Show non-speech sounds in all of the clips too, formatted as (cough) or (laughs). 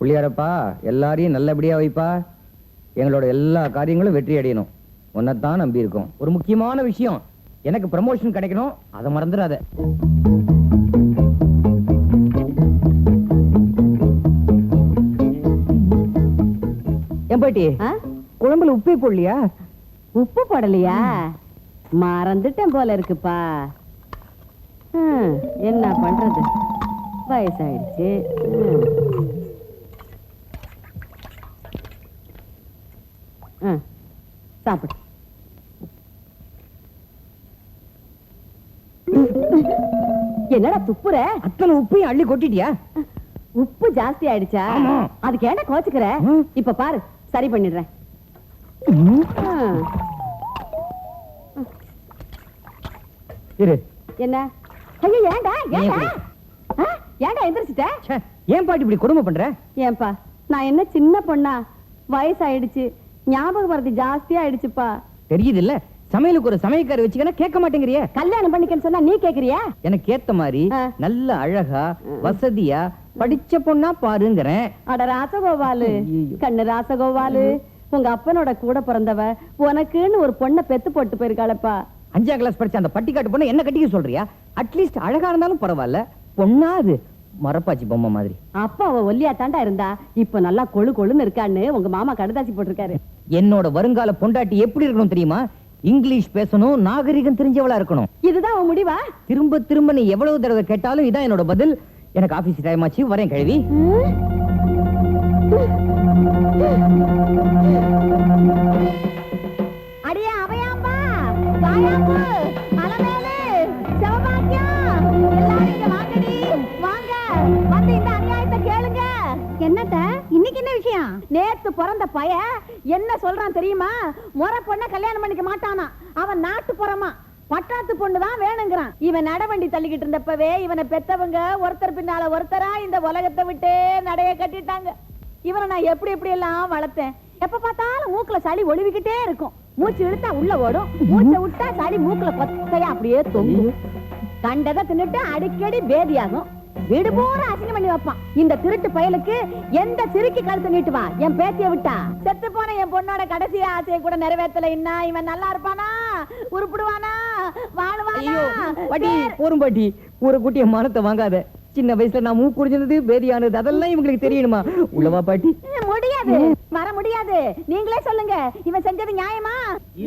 புள்ளியாரப்பா எல்லாரையும் நல்லபடியா வைப்பா. எங்களோட எல்லா காரியங்களும் வெற்றி அடையணும். உன்னைத்தான் நம்பி இருக்கோம். ஒரு முக்கியமான விஷயம். எனக்கு ப்ரமோஷன் கிடைக்கணும். அதை மறந்துடாத. என் பாட்டி? ஆ? குழம்புல உப்பே போடலையா? உப்பு போடலையா? மறந்துட்டேன் போல இருக்குப்பா. என்ன பண்றது? வயசாயிடுச்சு ஹம். ஆ, சாப்பிடு. என்னடா துப்புற? அத்தனை உப்பையும் அள்ளி கொட்டிட்டியா? உப்பு ஜாஸ்தி ஆயிடுச்சா. அதுக்கு ஏன்டா கோச்சுக்கிற. இப்ப பாரு சரி பண்ணிடுறேன். என்ன? ஐயோ எந்திரிச்சிட்ட? ச்சே, ஏன் பாட்டி இப்படி கொடுமை பண்ற? ஏன்பா நான் என்ன சின்ன பொண்ணா? வயசாயிடுச்சு. ஞாபக மறதி ஜாஸ்தியா ஆயிடுச்சுப்பா. தெரியுது இல்ல சமையலுக்கு ஒரு சமையக்கார வச்சுக்கனா கேட்க மாட்டேங்கிறிய? கல்யாணம் பண்ணிக்கன்னு சொன்னா நீ கேக்குறியா? எனக்கு ஏத்த மாதிரி. நல்ல அழகா வசதியா படிச்ச பொண்ணா பாருங்கிறேன். அட ராசகோபாலு. கண்ணு ராசகோபாலு உங்க அப்பனோட கூட பிறந்தவ உனக்குன்னு ஒரு பொண்ணை பெத்து போட்டு போயிருக்காளப்பா. அஞ்சாம் கிளாஸ் படிச்ச அந்த பட்டிக்காட்டு பொண்ணை என்ன கட்டிக்க சொல்றியா? அட்லீஸ்ட் அழகா இருந்தாலும் பரவாயில்ல. பொண்ணா அது. மரப்பாச்சி பொம்மை மாதிரி. அப்பா அவ ஒல்லியா தாண்டா இருந்தா இப்ப நல்லா கொழு கொழுன்னு இருக்கான்னு உங்க மாமா கடுதாசி போட்டிருக்காரு. என்னோட வருங்கால பொண்டாட்டி எப்படி இருக்கணும் தெரியுமா? இங்கிலீஷ் பேசணும் நாகரிகம் தெரிஞ்சவளா இருக்கணும். இதுதான் உன் முடிவா? திரும்ப திரும்ப நீ எவ்வளவு தடவை கேட்டாலும் இதான் என்னோட பதில். எனக்கு ஆபீஸ் டைம் ஆச்சு வரேன் கழுவி. அடியே அவையாம்பா வாயாம்பு அலமேலு சிவபாக்கியம் எல்லாரும் இங்க விஷயம். நேத்து பிறந்த பைய என்ன சொல்றான் தெரியுமா? முறை பொண்ண கல்யாணம் பண்ணிக்க மாட்டானா. அவன் நாட்டு புறமா. பட்டாத்து பொண்ணு தான் வேணுங்கிறான். இவன் நடவண்டி தள்ளிக்கிட்டு இருந்தப்பவே இவனை பெத்தவங்க ஒருத்தர் பின்னால ஒருத்தரா இந்த உலகத்தை விட்டே நடைய கட்டிட்டாங்க. இவனை நான் எப்படி எப்படி எல்லாம் வளர்த்தேன். எப்ப பார்த்தாலும் மூக்குல சளி ஒழுவிக்கிட்டே இருக்கும். மூச்சு இழுத்தா உள்ள ஓடும். மூச்சை விட்டா சளி மூக்குல கொத்தையா அப்படியே தொங்கும். கண்டதை தின்னுட்டு அடிக்கடி பேதியாகும். வீடு பூரா அசிங்கம் பண்ணி வைப்பான். இந்த திருட்டு பயலுக்கு எந்த சிறுக்கி கழுத்து நீட்டுவான் என் பேத்திய விட்டா? செத்து போன என் பொண்ணோட கடைசி ஆசையை கூட நிறைவேற்றல. என்ன இவன் நல்லா இருப்பானா? உருப்பிடுவானா? வாழுவானா? ஐயோ பாட்டி போரும் பாட்டி ஒரு குட்டிய மானத்தை வாங்காத. சின்ன வயசுல நான் மூக்கு குடிஞ்சது பேதியானது அதெல்லாம் இவங்களுக்கு தெரியணுமா? உள்ளவா பாட்டி? முடியாது. வர முடியாது. நீங்களே சொல்லுங்க. இவன் செஞ்சது நியாயமா?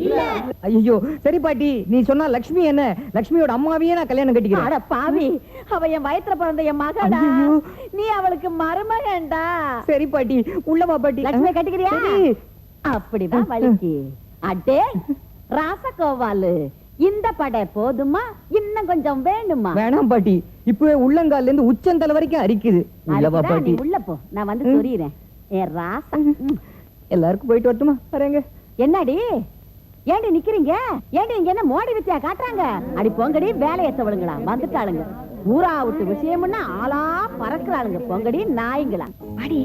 இல்ல. ஐயோ சரி பாட்டி. நீ சொன்னா லக்ஷ்மி என்ன? லக்ஷ்மியோட அம்மாவையே நான் கல்யாணம் கட்டிக்கிறேன். அட பாவி. அவ என் வயித்துல பிறந்த என் மகடா. நீ அவளுக்கு மருமகன்டா. சரி பாட்டி. உள்ளவா பாட்டி. லட்சுமி கட்டிக்கிறியா. அப்படிதான் வலிக்கு. அடே ராசகோவாலு. இந்த படை போதுமா? இன்னும் கொஞ்சம் வேணுமா? வேணாம் பாட்டி. இப்பவே உள்ளங்கால்ல இருந்து உச்சந்தலை வரைக்கும் அரிக்குது. அதுக்குதான் பாட்டி. உள்ள போ. நான் வந்து சொல்லிடுறேன் ஏ ராசா. எல்லாருக்கும் போயிட்டு வரட்டுமா? வரேங்க. என்னடி? ஏண்டி நிக்கிறீங்க? ஏண்டி இங்க என்ன மோடி வித்தியா காட்டுறாங்க? அடி போங்கடி வேலையை தவளுங்களா வந்துட்டாளுங்க. ஊரா விட்டு விஷயம்னா ஆளா பறக்குறாளுங்க. பொங்கடி நாய்ங்களா. பாடி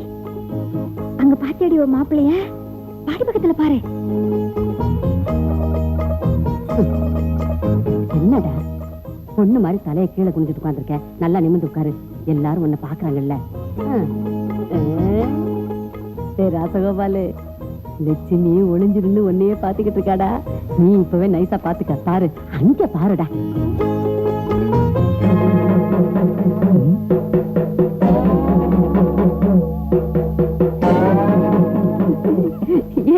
அங்க பாத்தியடி ஒரு மாப்பிள்ளைய? பாடி பக்கத்துல பாரு. என்னடா? பொண்ணு மாதிரி தலையை கீழே குனிஞ்சிட்டு உட்கார்ந்திருக்க. நல்லா நிமிர்ந்து உட்காரு. எல்லாரும் உன்னை பாக்குறாங்கல்ல ராசகோபாலு. லட்சுமி ஒளிஞ்சிருந்து உன்னையே பாத்துக்கிட்டு இருக்காடா. நீ இப்பவே நைஸா பாத்துக்க பாரு. அங்க பாருடா.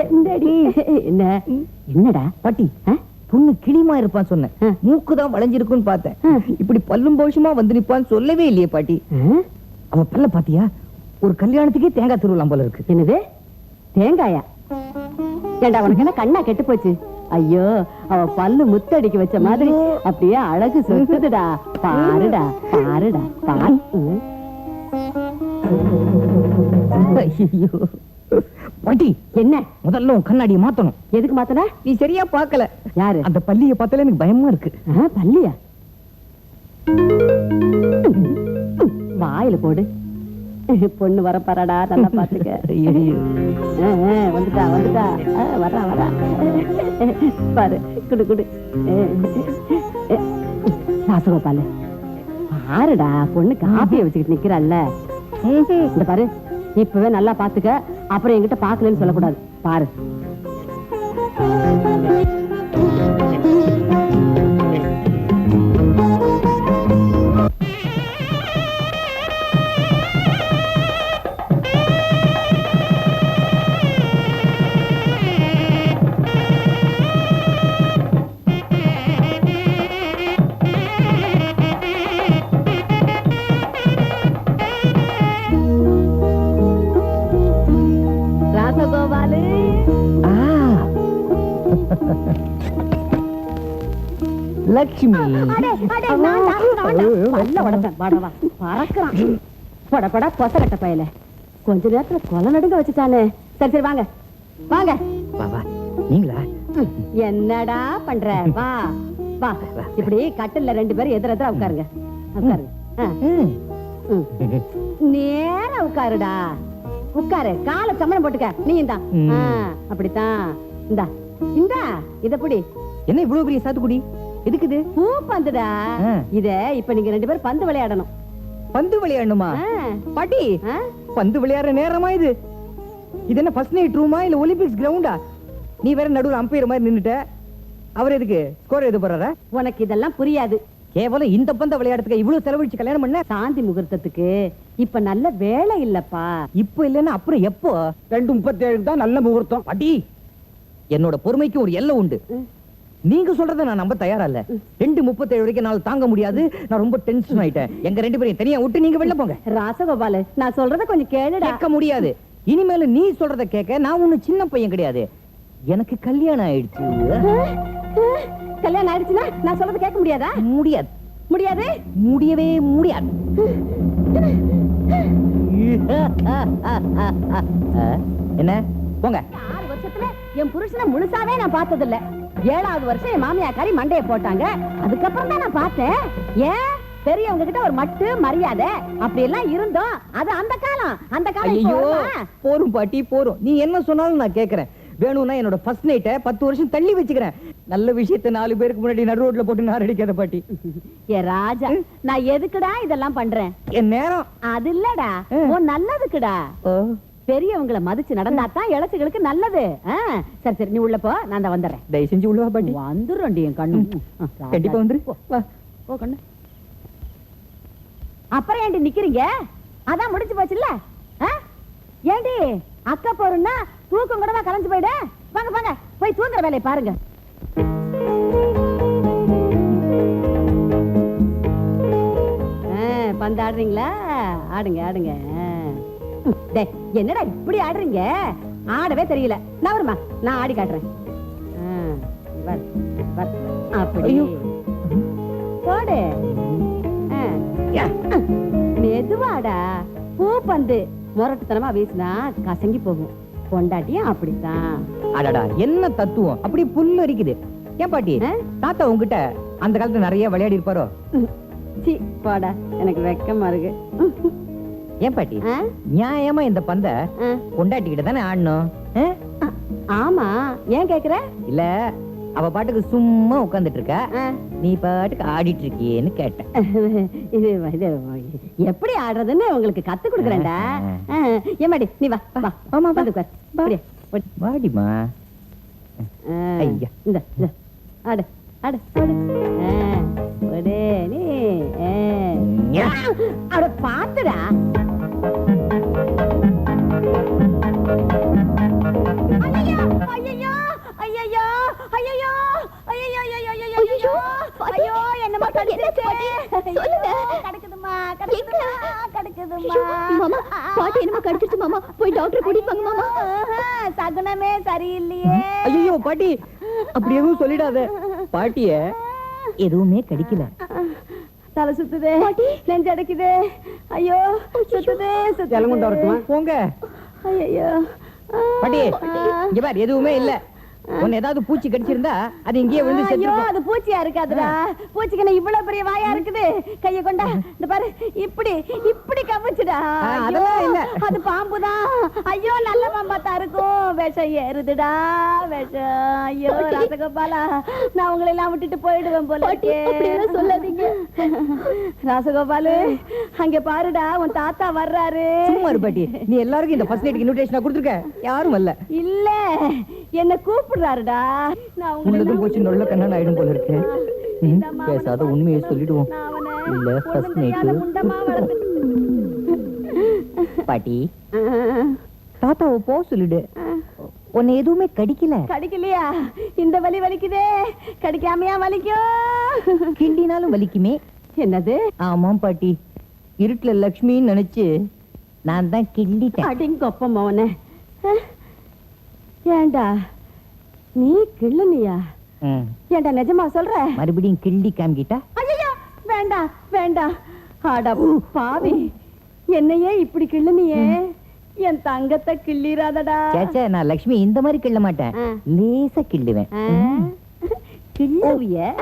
என்னடி? என்ன? என்னடா? பாட்டி ஆ? பொண்ணு கிளிமா இருப்பான்னு சொன்னேன். ஆ. மூக்கு தான் வளைஞ்சிருக்குன்னு பார்த்தேன். இப்படி பல்லும் போஷமா வந்து நிப்பான்னு சொல்லவே இல்லையே பாட்டி. ஆ? அவ பல்ல பாத்தியா? ஒரு கல்யாணத்துக்கே தேங்காய் திருவிழா போல இருக்கு. என்னது? தேங்காயா? ஏண்டா உனக்கு என்ன கண்ணா கெட்டு போச்சு? ஐயோ அவ பல்லு முத்தடிக்க வச்ச மாதிரி அப்படியே அழகு சொத்துதுடா. பாருடா பாருடா பாரு. ஐயோ. பாட்டி என்ன? முதல்ல உன் கண்ணாடியை மாத்தணும். எதுக்கு மாத்தன நீ சரியா பார்க்கல. யாரு? அந்த பள்ளியை பார்த்தாலே எனக்கு பயமா இருக்கு. பல்லியா? வாயில போடு. பொண்ணு வர பாராடா நல்லா பாத்துக்க. வந்துட்டா வந்துட்டா. ஆ, வர்றா வர்றா. பாரு குடு குடு. ராசகோபாலு பாருடா பொண்ணு காப்பிய வச்சுக்கிட்டு நிக்கிறாள்ல. இந்த பாரு இப்பவே நல்லா பாத்துக்க. அப்புறம் என்கிட்ட பாக்கலன்னு சொல்லக்கூடாது. பாரு. லட்சுமி தான், தான். படவா பறக்குறான். பட பட பொசகட்ட பயல. கொஞ்ச நேரத்துல கொலை நடுங்க வச்சுட்டானே. சரி சரி வாங்க. வாங்க. நீங்களா? என்னடா பண்ற? வா. வா. இப்படி கட்டில்ல ரெண்டு பேரும் எதிர எதிர உட்காருங்க. உட்காருங்க. நேரா உட்காருடா. உட்காரு. கால சம்மணம் போட்டுக்க. நீ. ஆ, அப்படித்தான். இந்தா. இந்தா. இத புடி. என்ன இவ்வளவு பெரிய சாத்துக்குடி? எதுக்கு இது பூ பந்துடா. இத இப்ப நீங்க ரெண்டு பேரும் பந்து விளையாடணும். பந்து விளையாடணுமா? பாட்டி? பந்து விளையாடுற நேரமா இது? இது என்ன ஃபர்ஸ்ட் நைட் ரூமா இல்ல ஒலிம்பிக்ஸ் கிரவுண்டா நீ வேற நடுவுல அம்பையர் மாதிரி நின்னுட்ட. அவர் எதுக்கு? ஸ்கோர் எது போறாரா? உனக்கு இதெல்லாம் புரியாது. கேவலம் இந்த பந்த விளையாடுறதுக்கு இவ்வளவு செலவழிச்சு கல்யாணம் பண்ண? சாந்தி முகூர்த்தத்துக்கு இப்ப நல்ல வேலை இல்லப்பா. இப்போ இல்லைன்னா அப்புறம் எப்போ? ரெண்டு முப்பத்தி ஏழு தான் நல்ல முகூர்த்தம். பாட்டி என்னோட பொறுமைக்கு ஒரு எல்லை உண்டு. நீங்க சொல்றத நான் நம்ப தயாரா இல்ல ரெண்டு முப்பத்தேழு வரைக்கும் என்னால தாங்க முடியாது. நான் ரொம்ப டென்ஷன் ஆயிட்டேன். எங்க ரெண்டு பேரையும் தனியா விட்டு நீங்க வெளில போங்க. ராசகோபாலு நான் சொல்றத கொஞ்சம் கேளுடா. கேட்க முடியாது. இனிமேல நீ சொல்றத கேட்க நான் ஒண்ணு சின்ன பையன் கிடையாது. எனக்கு கல்யாணம் ஆயிடுச்சு. கல்யாணம் ஆயிடுச்சுன்னா நான் சொல்றது கேட்க முடியாதா? முடியாது. முடியாது? முடியவே முடியாது. என்ன? போங்க. ஆறு வருஷத்துல என் புருஷனை முழுசாவே நான் பார்த்தது இல்ல ஏழாவது வருஷம் என் மாமியாக்காரி மண்டைய போட்டாங்க. அதுக்கப்புறம் தான் நான் பார்த்தேன். ஏன்? பெரியவங்க கிட்ட ஒரு மட்டு மரியாதை அப்படி எல்லாம் இருந்தோம். அது அந்த காலம். அந்த காலம் ஐயோ? போரும் பாட்டி போரும். நீ என்ன சொன்னாலும் நான் கேக்குறேன். வேணும்னா என்னோட ஃபர்ஸ்ட் நைட்டை பத்து வருஷம் தள்ளி வச்சுக்கிறேன். நல்ல விஷயத்தை நாலு பேருக்கு முன்னாடி நடு ரோட்ல போட்டு நான் அடிக்காத பாட்டி. ஏ ராஜா நான் எதுக்குடா இதெல்லாம் பண்றேன்? என் நேரம். அது இல்லடா. உன் நல்லதுக்குடா. ஓ, பெரியவங்கள மதிச்சு நடந்தா தான் இளச்சுகளுக்கு நல்லது. சரி சரி நீ உள்ள போ. நான் தான் வந்துடுறேன். தயவு செஞ்சு உள்ளவா பாட்டி. வந்துடுறேன்டி என் கண்ணு. கண்டிப்பா வந்துரு. போ. கண்ணு. அப்புறம் ஏண்டி நிக்கிறீங்க? அதான் முடிஞ்சு போச்சுல்ல? ஏண்டி அக்கா போறோம்னா தூக்கம் கூடவா கலைஞ்சு போயிடு? வாங்க வாங்க. போய் தூங்குற வேலையை பாருங்க. ஆ, பந்து ஆடுறீங்களா? ஆடுங்க ஆடுங்க. என்னடா இப்படி ஆடுறீங்க? ஆடவே தெரியல. நான் வருமா? நான் ஆடி காட்டுறேன். அப்படி. போடு. மெதுவாடா. பூ பந்து. முரட்டுத்தனமா வீசினா கசங்கி போகும். பொண்டாட்டியும் அப்படித்தான். அடடா என்ன தத்துவம்? அப்படி புல்லு அரிக்குது. ஏன் பாட்டி? தாத்தா உங்ககிட்ட அந்த காலத்துல நிறைய விளையாடி இருப்பாரோ சி போடா. எனக்கு வெக்கமா இருக்கு. ஏன் பாட்டி? நியாயமா இந்த பந்த. கொண்டாட்டிக்கிட்ட தானே ஆடணும்? ஆமா. ஏன் கேக்குற? இல்ல அவ பாட்டுக்கு சும்மா உட்கார்ந்துட்டு இருக்க. நீ பாட்டுக்கு ஆடிட்டு இருக்கியேன்னு கேட்டேன் (laughs) எப்படி ஆடுறதுன்னு உங்களுக்கு கத்து கொடுக்குறேன்டா. ஏமாடி நீ வா வா. ஆமா, ஓடி. வாடிமா ஐயா. இந்த ஆடு ஆடு ஆடு. ஆ. அட பாத்துடா. மாமா பாட்டி என்னமோ கடிச்சிருச்சு மாமா. போய் டாக்டர் கூட்டிட்டு வாங்க மாமா. சகுனமே சரியில்லையே. ஐயோ பாட்டி. அப்படி எதுவும் சொல்லிடாத. பாட்டிய எதுவுமே கடிக்கல. தலை சுத்துதே. நெஞ்சு அடைக்குதே. ஐயோ சுத்துதே சுத்துதே. போங்க. ஐயோ பாட்டி இங்க பாரு எதுவுமே இல்ல. உன்னை ஏதாவது பூச்சி கடிச்சிருந்தா அது இங்கேயே விழுந்து ஐயோ. அது பூச்சியா இருக்காதுடா. பூச்சிக்கு என்ன இவ்வளவு பெரிய வாயா இருக்குது. கைய கொண்டா இந்த பாரு இப்படி இப்படி கவிச்சுடா. ஆ, அதெல்லாம் இல்ல. அது பாம்புதான் ஐயோ நல்ல பாம்பா தான் இருக்கும். விஷம் ஏறுதுடா விஷம். ஐயோ ராசகோபாலா நான் உங்களை எல்லாம் விட்டுட்டு போயிடுவேன் போல பாட்டி, இருக்கே. அப்படியெல்லாம் சொல்லாதீங்க. ராசகோபாலு அங்க பாருடா உன் தாத்தா வர்றாரு. சும்மா இரு பாட்டி. நீ எல்லாருக்கும் இந்த ஃபர்ஸ்ட் நைட்டுக்கு இன்விடேஷன் கொடுத்துருக்க. யாரும் வரல. இல்ல. என்ன கூப்பிடுறாருடா. உள்ளதும் போச்சு நொல்ல கண்ணன் ஆயிடும் போல இருக்கு. ம், இந்த மாமனை பேசாத உண்மையை சொல்லிடுவோம். அவனை இல்ல ஃபர்ஸ்ட் பாட்டி. தாத்தாவை போ சொல்லிடு. உன்னை எதுவுமே கடிக்கல. கடிக்கலையா? இந்த வலி வலிக்குதே. கடிக்காமையா வலிக்கும். கிண்டினாலும் வலிக்குமே. என்னது? ஆமாம் பாட்டி. இருட்டுல லக்ஷ்மின்னு நினைச்சு நான் தான் கிண்டிட்டேன். அடிங்கொப்ப மவனே ஏண்டா? நீ கிள்ளுனியா. ஏண்டா நிஜமா சொல்ற? மறுபடியும் கிள்ளி காமிக்கிட்டா? ஐயோ வேண்டாம் வேண்டாம் ஆடா பாவி. என்னையே இப்படி கிள்ளுனியே? என் தங்கத்தை கிள்ளிராதடா. சேச்சே நான் லக்ஷ்மி இந்த மாதிரி கிள்ள மாட்டேன். லேசா கிள்ளுவேன். கிள்ளுவிய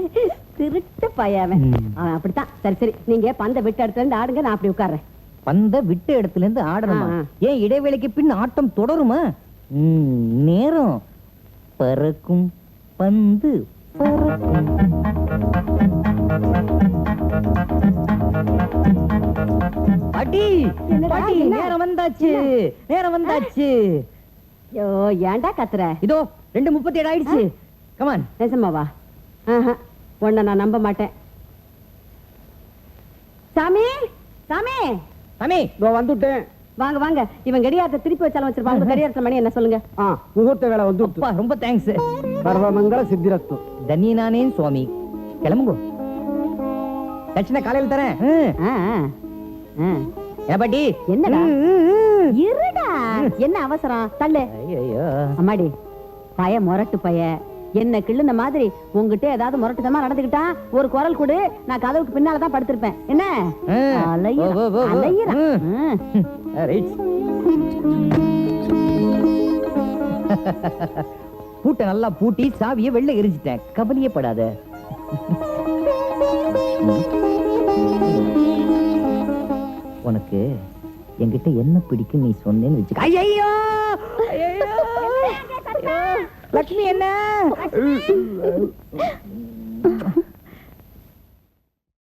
(laughs) திருட்டு பையவன். அவன் அப்படித்தான். சரி சரி நீங்க பந்த விட்டு இடத்துல இருந்து ஆடுங்க நான் அப்படி உட்கார்றேன். பந்த விட்ட இடத்துல இருந்து ஆடணுமா. ஏன் இடைவேளைக்கு பின் ஆட்டம் தொடருமா? நேரம். பறக்கும் பந்து பறக்கும். என்னடா, பாட்டி? நேரம் வந்தாச்சு நேரம் வந்தாச்சு. ஐயோ ஏன்டா கத்துற? இதோ ரெண்டு முப்பத்தி ஏழு ஆயிடுச்சு கமான் ஆஹா, உன்னை நான் நம்ப மாட்டேன். சாமி சாமி. சாமி. வந்துட்டேன். வாங்க வாங்க. இவன் கடியாரத்தை திருப்பி வச்சாலும் வச்சிருப்பாங்க கடியாரத்துல மணி என்ன சொல்லுங்க? ஆ முகூர்த்த வேலை வந்து அப்பா ரொம்ப தேங்க்ஸ் சர்வமங்கல சித்திரஸ்து தன்னினானே சுவாமி. கிளம்புங்க. தட்சிணை காலையில் தரேன். ம். ஆ, ஆ, ஆ. ஏன் பாட்டி. என்னடா? இருடா. என்ன அவசரம்? தள்ளு. அம்மாடி பய முரட்டு பய. என்ன கிள்ளுன மாதிரி உங்ககிட்ட ஏதாவது முரட்டுத்தமா நடந்துக்கிட்டா ஒரு குரல் கொடு. நான் கதவுக்கு பின்னால தான் படுத்திருப்பேன். என்ன? ஆ. ரைட். பூட்டை நல்லா பூட்டி சாவியை வெளில எரிஞ்சிட்டேன் கவலையே படாத உனக்கு என்கிட்ட என்ன பிடிக்கும் நீ சொன்னேன்னு வச்சுக்க! ஐயோ! லக்ஷ்மி என்ன